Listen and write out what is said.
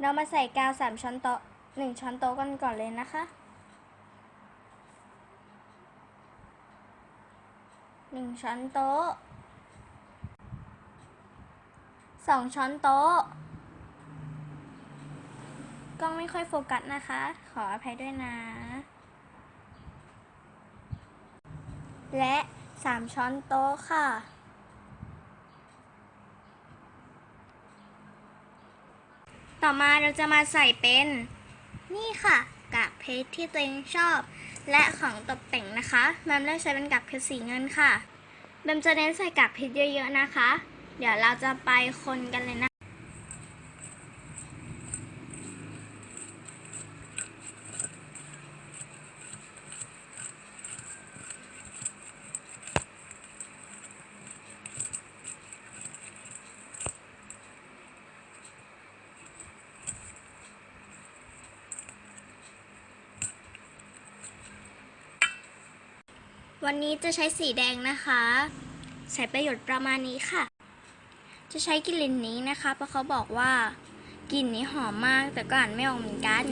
เรามาใส่กาวสามช้อนโต๊ะหนึ่งช้อนโต๊ะกันก่อนเลยนะคะหนึ่งช้อนโต๊ะสองช้อนโต๊ะกล้องไม่ค่อยโฟกัสนะคะ ขออภัยด้วยนะ และสามช้อนโต๊ะค่ะ ต่อมาเราจะมาใส่เป็น นี่ค่ะ กากเพชรที่ตัวเองชอบ และของตกแต่งนะคะแบมเลือกใช้เป็นกากเพชรสีเงินค่ะแบมจะเน้นใส่กากเพชรเยอะๆนะคะ เดี๋ยวเราจะไปคนกันเลยนะ วันนี้จะใช้สีแดงนะคะ ใส่ประโยชน์ประมาณนี้ค่ะ จะใช้กลิ่นนี้นะคะ เพราะเขาบอกว่ากลิ่นนี้หอมมากแต่ก็อ่านไม่ออกเหมือนกัน